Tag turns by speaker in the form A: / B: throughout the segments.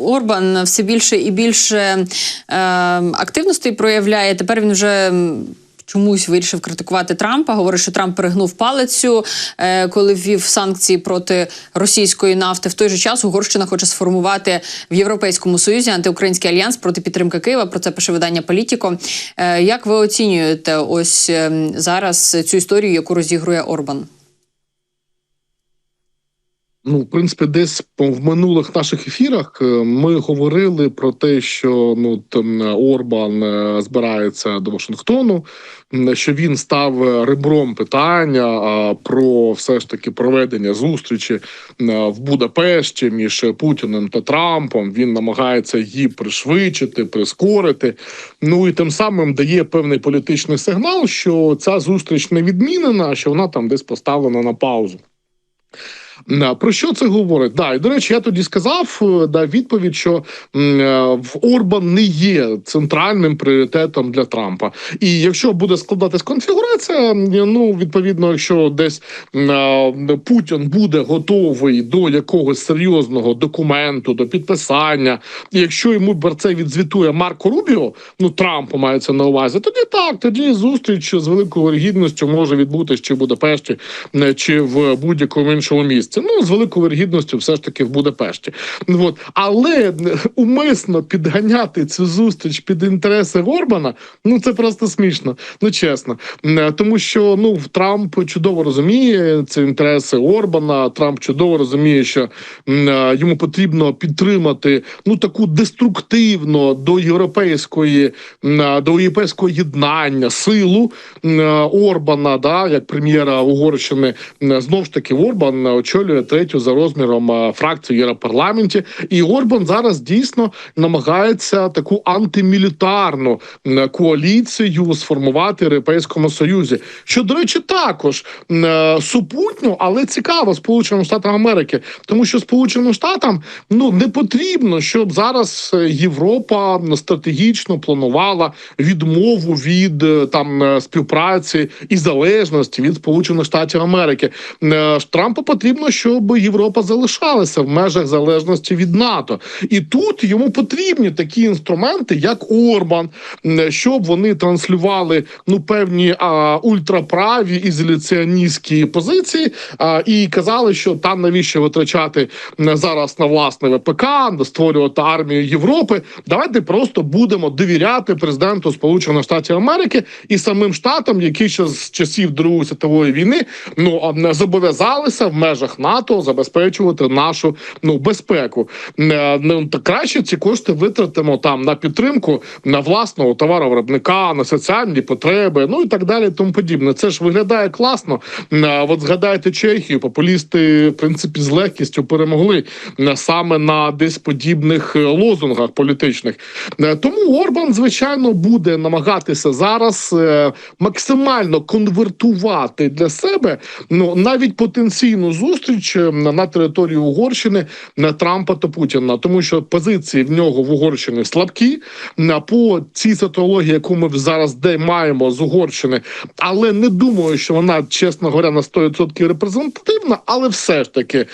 A: Орбан все більше і більше е, активностей проявляє. Тепер він вже. Чомусь вирішив критикувати Трампа. Говорить, що Трамп перегнув палицю, е, коли ввів санкції проти російської нафти. В той же час Угорщина хоче сформувати в Європейському Союзі антиукраїнський альянс проти підтримки Києва. Про це пише видання Політіко. Е, як ви оцінюєте ось е, зараз цю історію, яку розігрує Орбан?
B: Ну, в принципі, десь в минулих наших ефірах е, ми говорили про те, що ну там Орбан е, збирається до Вашингтону, що він став е, ребром питання про все ж таки проведення зустрічі е, в Будапешті між Путіним та Трампом. Він намагається її пришвидшити, прискорити. Ну і тим самим дає певний політичний сигнал, що ця зустріч не відмінена, що вона там десь поставлена на паузу. На, Про що це говорить? Да, і до речі, я тоді сказав е, да, відповідь, що е, в Орбан не є центральним пріоритетом для Трампа. І якщо буде складатись конфігурація, ну відповідно, якщо десь е, Путін буде готовий до якогось серйозного документу, до підписання, якщо йому це відзвітує Марко Рубіо, ну Трампу мається на увазі, тоді так, тоді зустріч з великою вірогідністю може відбутися чи в Будапешті, е, чи в будь-якому іншому місці. Ну з великою вірогідністю, все ж таки в Будапешті. От. Але умисно підганяти цю зустріч під інтереси Горбана, ну це просто смішно. Ну чесно, Е, тому що ну Трамп чудово розуміє ці інтереси Орбана. Трамп чудово розуміє, що е, йому потрібно підтримати ну таку деструктивно до європейської е, до європейського єднання силу Орбана, да як прем'єра Угорщини. М, Знов ж таки Орбан очолює третю за розміром е, фракцію Європарламенті, і Орбан зараз дійсно намагається таку антимілітарну коаліцію сформувати в Європейському Союзі. Що до речі, також е, супутньо, але цікаво Сполученим Штатам Америки, тому що Сполученим Штатам ну не потрібно, щоб зараз е, Європа стратегічно планувала відмову від там співпраці і залежності від Сполучених Штатів Америки. Трампу потрібно, щоб Європа залишалася в межах залежності від НАТО, і тут йому потрібні такі інструменти, як Орбан, щоб вони транслювали ну певні а, ультраправі ізоляціоністські позиції, а, і казали, що там навіщо витрачати зараз на власне ВПК, створювати армію Європи. Давайте просто будемо довіряти президенту Сполучених Штатів Америки і самим штатам, які ще з часів Другої світової війни ну не зобов'язалися в межах НАТО забезпечувати нашу ну безпеку. Е, Ну краще ці кошти витратимо там на підтримку на власного товаровиробника, на соціальні потреби, ну і так далі. Тому подібне. Це ж виглядає класно. Е, От згадайте Чехію, популісти в принципі з легкістю перемогли е, саме на десь подібних е, лозунгах політичних. Тому Орбан, звичайно, буде намагатися зараз максимально конвертувати для себе ну навіть потенційну зустріч е, на території Угорщини на Трампа та Путіна, тому що позиції в нього в Угорщині слабкі на по цій соціології, яку ми зараз де маємо з Угорщини, але не думаю, що вона, чесно говоря, на 100% репрезентативна, але все ж таки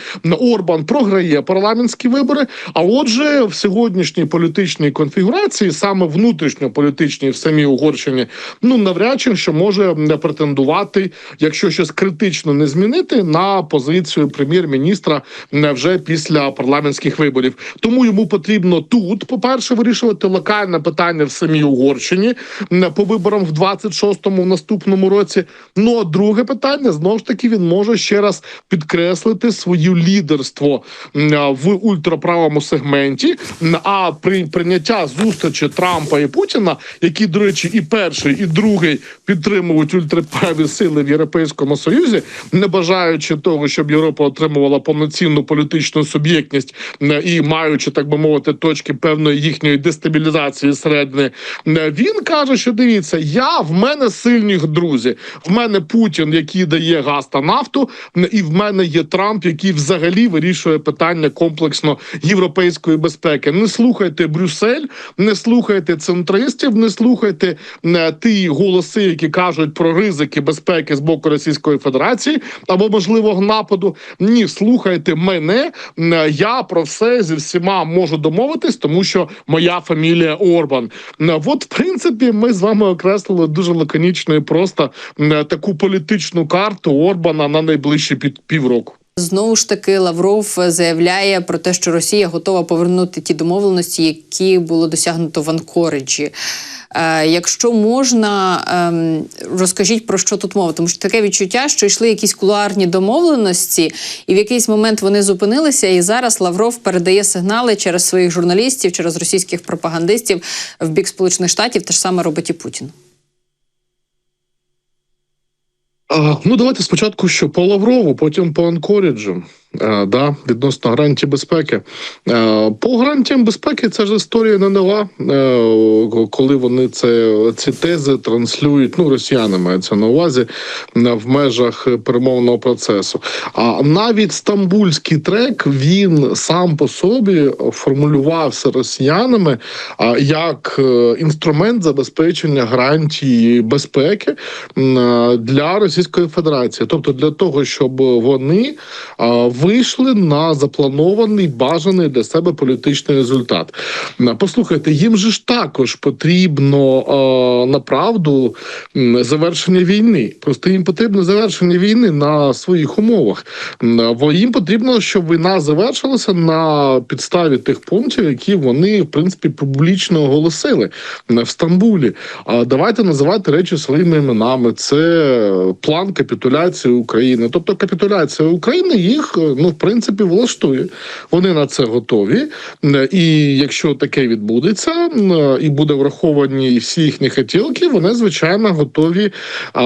B: Орбан програє парламентські вибори. А отже, в сьогоднішній політичній конфігурації, саме внутрішньополітичній в самій Угорщині, ну навряд чи що може м, претендувати, якщо щось критично не змінити, на позицію прем'єр-міністра м, вже після парламентських виборів. Тому йому потрібно тут, по перше, вирішувати локальне питання в самій Угорщині м, по виборам в 26-му в наступному році. Ну а друге питання знову ж таки він може ще раз підкреслити своє лідерство в ультраправому сегменті. А при прийняття зустрічі Трампа і Путіна, які, до речі, і перший, і другий підтримують ультраправі сили в Європейському Союзі, не бажаючи того, щоб Європа отримувала повноцінну політичну суб'єктність і маючи, так би мовити, точки певної їхньої дестабілізації середини, м, він каже, що дивіться, я в мене сильні друзі. В мене Путін, який дає газ та нафту, м, і в мене є Трамп, який взагалі вирішує питання комплексно європейської безпеки. Не слухайте Брюссель, не слухайте центристів, не слухайте е, ті голоси, які кажуть про ризики безпеки з боку Російської Федерації або можливого нападу. Ні, слухайте мене. Я про все зі всіма можу домовитись, тому що моя фамілія Орбан. М, От, в принципі, ми з вами окреслили дуже лаконічно і просто м, таку політичну карту Орбана на найближчі під півроку.
A: Знову ж таки, Лавров заявляє про те, що Росія готова повернути ті домовленості, які було досягнуто в Анкориджі. Е, якщо можна, ем, розкажіть про що тут мова, тому що таке відчуття, що йшли якісь кулуарні домовленості, і в якийсь момент вони зупинилися. І зараз Лавров передає сигнали через своїх журналістів, через російських пропагандистів в бік Сполучених Штатів. Те ж саме робить і Путін.
B: Ну, давайте спочатку, що по Лаврову, потім по Анкоріджу. Е, да, відносно гарантій безпеки. Е, по гарантіям безпеки це ж історія не нова, е, коли вони це ці тези транслюють. Ну, росіяни мається на увазі в межах перемовного процесу. А навіть стамбульський трек він сам по собі формулювався росіянами як інструмент забезпечення гарантії безпеки для Російської Федерації, тобто для того, щоб вони а, вийшли на запланований бажаний для себе політичний результат. Послухайте, їм же ж також потрібно а, направду завершення війни. Просто їм потрібно завершення війни на своїх умовах. Бо їм потрібно, щоб війна завершилася на підставі тих пунктів, які вони в принципі публічно оголосили в Стамбулі. А давайте називати речі своїми іменами. Це план капітуляції України. Тобто капітуляція України їх е, ну в принципі влаштує. Вони на це готові. І якщо таке відбудеться, і буде враховані всі їхні хотілки, вони звичайно готові а,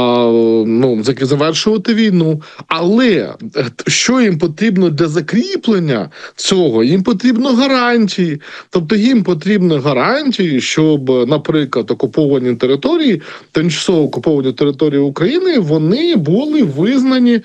B: ну завершувати війну. Але е, що їм потрібно для закріплення цього? Їм потрібно гарантії. Тобто їм потрібні гарантії, щоб, наприклад, окуповані території, тимчасово окуповані території України, вони були визнані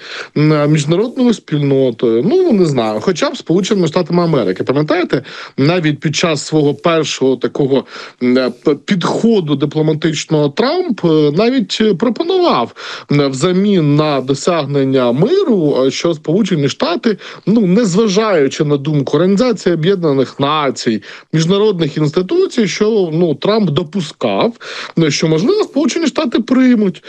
B: міжнародною спільнотою. Ну не знаю, хоча б Сполученими Штатами Америки. Пам'ятаєте, навіть під час свого першого такого е, підходу дипломатичного Трамп е, навіть е, пропонував взамін на досягнення миру, що Сполучені Штати, ну незважаючи на думку Організації Об'єднаних Націй, міжнародних інституцій, що ну Трамп допускав, що можливо Сполучені Штати приймуть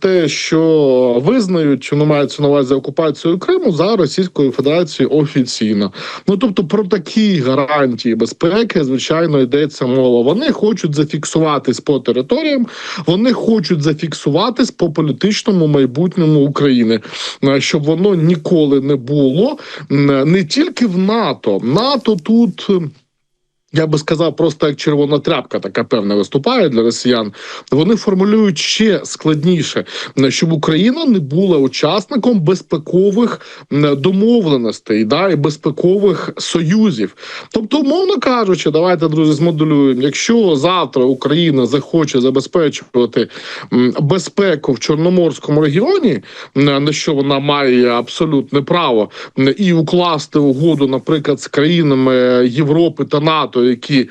B: те, що визнають, ну мається на увазі окупацію Криму за Російською Федерації офіційно. Ну тобто про такі гарантії безпеки, звичайно, йдеться мова. Вони хочуть зафіксуватись по територіям, вони хочуть зафіксуватись по політичному майбутньому України, е, щоб воно ніколи не було не тільки в НАТО. НАТО тут. Е, Я би сказав, просто як червона тряпка, така певна виступає для росіян. Вони формулюють ще складніше, е, щоб Україна не була учасником безпекових домовленостей да, і безпекових союзів. Тобто, умовно кажучи, давайте друзі змоделюємо. Якщо завтра Україна захоче забезпечувати безпеку в Чорноморському регіоні, на що вона має абсолютне право, і укласти угоду, наприклад, з країнами Європи та НАТО, які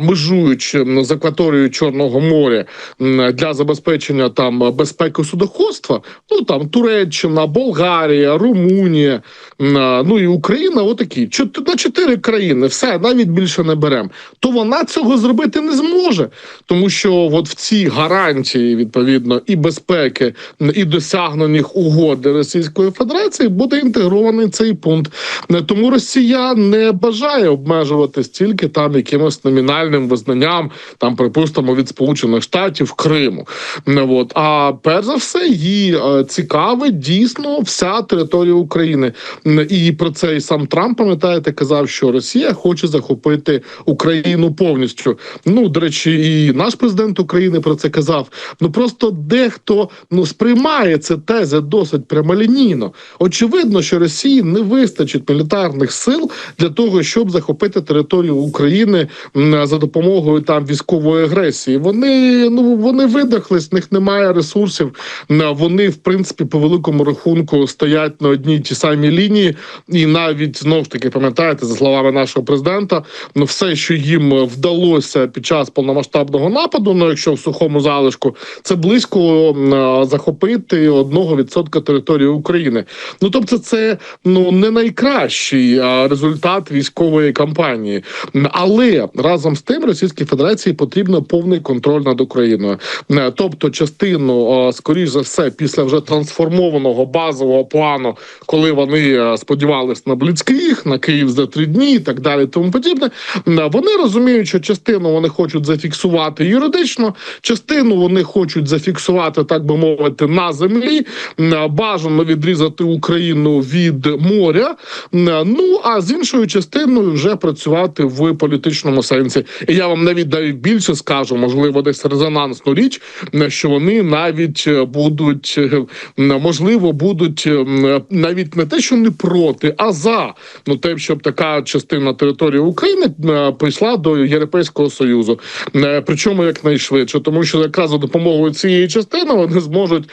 B: межують з акваторією Чорного моря для забезпечення там безпеки судоходства, ну там Туреччина, Болгарія, Румунія, ну і Україна, отакі на чотири країни, все навіть більше не беремо. То вона цього зробити не зможе, тому що от в ці гарантії відповідно і безпеки, і досягнених угод Російської Федерації буде інтегрований цей пункт. Тому Росія не бажає обмежуватись тільки там якимось номінальним визнанням, там припустимо від Сполучених Штатів Криму. Не от а перш за все її е, цікавить дійсно вся територія України. І про це і сам Трамп пам'ятаєте, казав, що Росія хоче захопити Україну повністю. Ну до речі, і наш президент України про це казав. Ну просто дехто ну сприймає це тези досить прямолінійно. Очевидно, що Росії не вистачить мілітарних сил для того, щоб захопити територію України. України за допомогою там військової агресії. Вони ну вони видихлись, в них немає ресурсів. Вони в принципі по великому рахунку стоять на одній ті самій лінії, і навіть знову ж таки пам'ятаєте за словами нашого президента, ну все, що їм вдалося під час повномасштабного нападу, ну якщо в сухому залишку, це близько захопити одного відсотка території України. Ну тобто, це ну не найкращий результат військової кампанії, але разом з тим Російській Федерації потрібно повний контроль над Україною. Тобто, частину скоріш за все, після вже трансформованого базового плану, коли вони а, сподівались на Бліцкріг, на Київ за три дні і так далі, тому подібне. Вони розуміють, що частину вони хочуть зафіксувати юридично, частину вони хочуть зафіксувати, так би мовити, на землі. Бажано відрізати Україну від моря. Ну а з іншою частиною вже працювати в політичному сенсі. І я вам навіть навіть більше скажу, можливо, десь резонансну річ, що вони навіть е, будуть е, можливо будуть е, навіть не те, що не проти, а за ну те, щоб така частина території України прийшла до Європейського союзу. Причому якнайшвидше, тому що якраз за допомогою цієї частини вони зможуть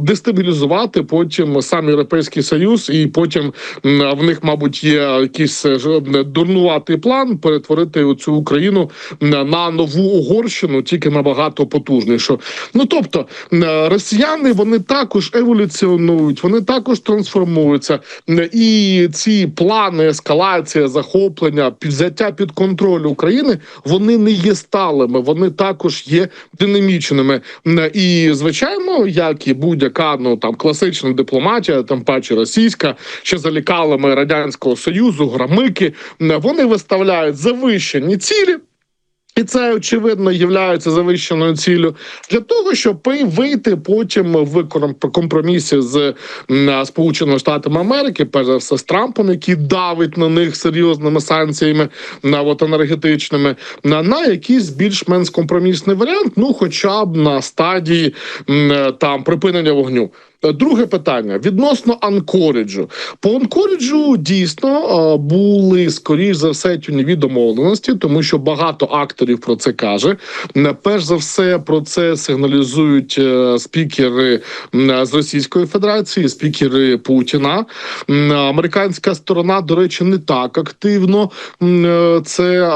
B: дестабілізувати потім сам європейський союз, і потім в них, мабуть, є якийсь дурнуватий план перетворити цю Україну на нову Угорщину, тільки набагато потужнішу. Ну тобто росіяни вони також еволюціонують, вони також трансформуються, і ці плани ескалація, захоплення, взяття під контроль України, вони не є сталими, вони також є динамічними. І звичайно, як і будь-яка ну там класична дипломатія, там паче російська, ще за лікалами радянського союзу, грамики, вони виставляють завищені цілі. І це очевидно є завищеною ціллю для того, щоб вийти потім в компромісі з Сполученими Штатами Америки, перш за все з Трампом, який давить на них серйозними санкціями на от енергетичними, на, на якийсь більш-менш компромісний варіант, ну хоча б на стадії там припинення вогню. Е, Друге питання відносно Анкоріджу. По Анкоріджу дійсно е, були скоріш за все тюньові домовленості, тому що багато акторів про це каже. Е, Перш за все про це сигналізують спікери з Російської Федерації, спікери Путіна. Американська сторона, до речі, не так активно це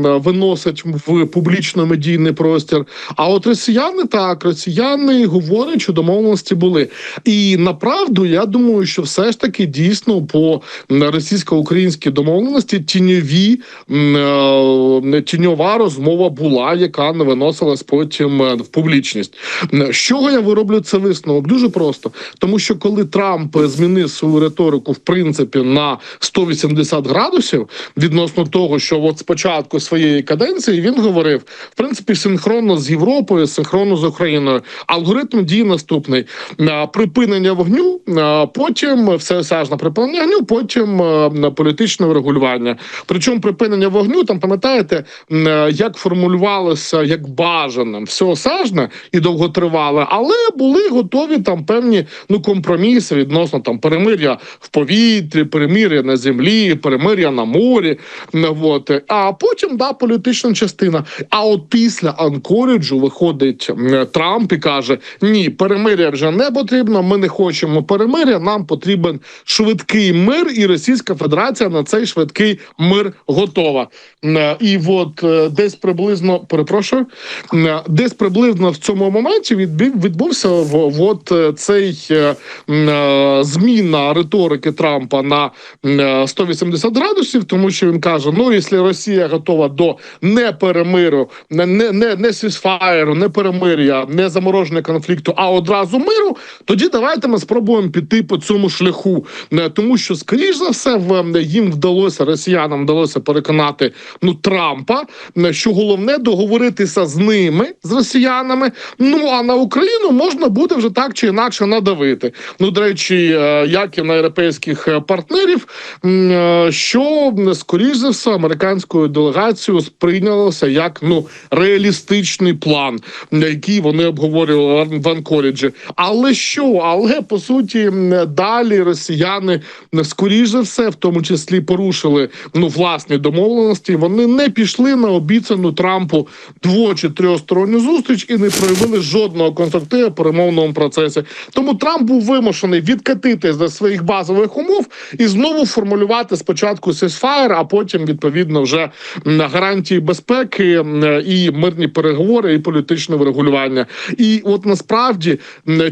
B: виносить в публічно-медійний простір. А от росіяни так, росіяни говорять, що домовленості були. І направду я думаю, що все ж таки дійсно по російсько-українській домовленості тіньові е, тіньова розмова була, яка не виносилась потім е, в публічність. З чого я вироблю це висновок? Дуже просто, тому що коли Трамп змінив свою риторику, в принципі, на 180 градусів відносно того, що от спочатку своєї каденції він говорив в принципі синхронно з Європою, синхронно з Україною. Алгоритм дії наступний: Е, припинення вогню, потім всеосяжне припинення вогню, потім е, політичне врегулювання. Причому припинення вогню там пам'ятаєте, е, як формулювалося як бажаним всеосяжне і довготривале, але були готові там певні ну компроміси відносно там перемир'я в повітрі, перемир'я на землі, перемир'я на морі. м, Вот. А потім да політична частина. А от після Анкоріджу виходить Трамп і каже: Ні, перемир'я вже не потрібно. Ми не хочемо перемир'я. Нам потрібен швидкий мир, і Російська Федерація на цей швидкий мир готова. І от е, десь приблизно перепрошую, м, десь приблизно в цьому моменті відбів відбувся от е, цей е, е, зміна риторики Трампа на м, е, 180 градусів, тому що він каже: ну, якщо Росія готова до неперемиру, не не, не, сісфаєру, не перемир'я, не замороження конфлікту, а одразу миру, тоді давайте ми спробуємо піти по цьому шляху. Е, Тому що, скоріш за все, в їм вдалося росіянам вдалося переконати ну Трампа, е, що головне договоритися з ними, з росіянами. Ну а на Україну можна буде вже так чи інакше надавити. Ну, до речі, е, як і на європейських е, партнерів, е, що скоріш за все американською делегацією сприйнялося як ну реалістичний план, який вони обговорювали в Анкоріджі. Але що все, але по суті далі росіяни м, скоріш за все, в тому числі порушили ну власні домовленості. Вони не пішли на обіцяну Трампу дво чи трьохсторонню зустріч і не проявили жодного конструктиву в перемовному процесі. Тому Трамп був вимушений відкатити за своїх базових умов і знову формулювати спочатку сесфаєр, а потім відповідно вже м, гарантії безпеки і мирні переговори, і політичне врегулювання. І от насправді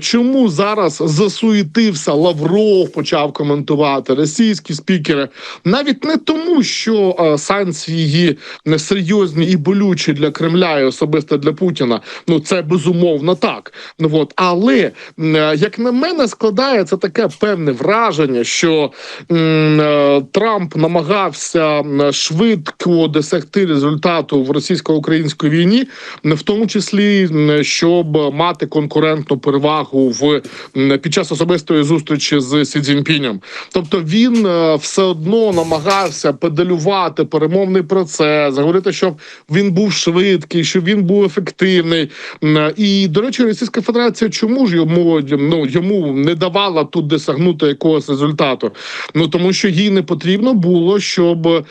B: чому зараз засуетився Лавров, почав коментувати російські спікери, навіть не тому, що е, санкції серйозні і болючі для Кремля, і особисто для Путіна. Ну це безумовно так. Ну от але е, як на мене, складається таке певне враження, що е, Трамп намагався швидко досягти результату в російсько-українській війні, в тому числі щоб мати конкурентну перевагу в під час особистої зустрічі з Сі Цзіньпінем. Тобто він е, все одно намагався педалювати перемовний процес, говорити, щоб він був швидкий, щоб він був ефективний. І до речі, Російська Федерація чому ж йому ну йому не давала тут досягнути якогось результату? Ну тому що їй не потрібно було, щоб е,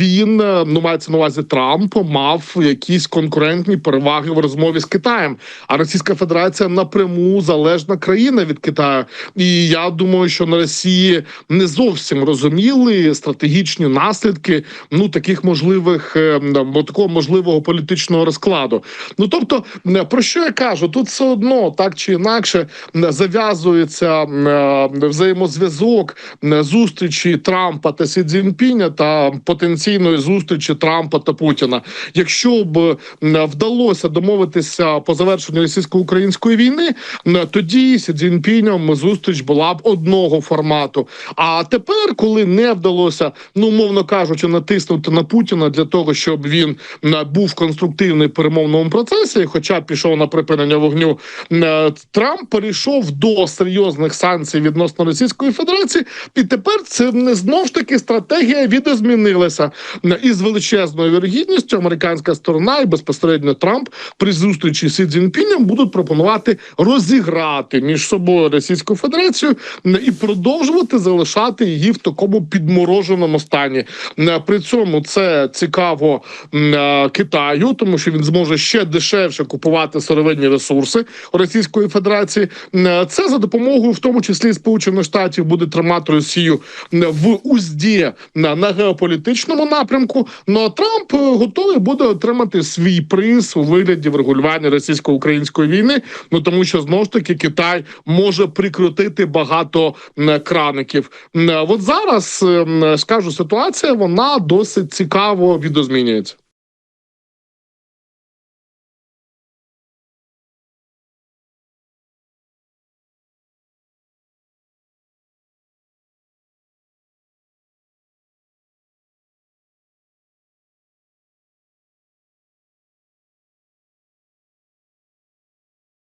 B: він е, ну мається на увазі Трамп мав якісь конкурентні переваги в розмові з Китаєм. А Російська Федерація напряму залежна країна від Китаю. І я думаю, що на Росії не зовсім розуміли стратегічні наслідки ну таких можливих е, такого можливого політичного розкладу. Ну тобто, про що я кажу? Тут все одно так чи інакше зав'язується е, взаємозв'язок зустрічі Трампа та Сі Цзіньпіня та потенційної зустрічі Трампа та Путіна. Якщо б вдалося домовитися по завершенню російсько-української війни, тоді Сі Цзіньпінем зустріч була б одного формату. А тепер, коли не вдалося, ну мовно кажучи, натиснути на Путіна для того, щоб він м, був конструктивний в перемовному процесі, хоча пішов на припинення вогню, Трамп перейшов до серйозних санкцій відносно Російської Федерації, і тепер це не знов ж таки стратегія відозмінилася. М, І з величезною вірогідністю американська сторона і безпосередньо Трамп при зустрічі з Сі Цзіньпінем будуть пропонувати розіграти між собою Російську Федерацію і продовжувати залишати її в такому підмороженому стані. При цьому це цікаво е, Китаю, тому що він зможе ще дешевше купувати сировинні ресурси Російської Федерації. Е, Це за допомогою, в тому числі Сполучених Штатів, буде тримати Росію в узді на, геополітичному напрямку. Ну а Трамп е, готовий буде отримати свій приз у вигляді врегулювання російсько-української війни. Ну тому що знову ж таки Китай може прикрутити багато краників. От зараз скажу, ситуація вона досить цікаво відозмінюється.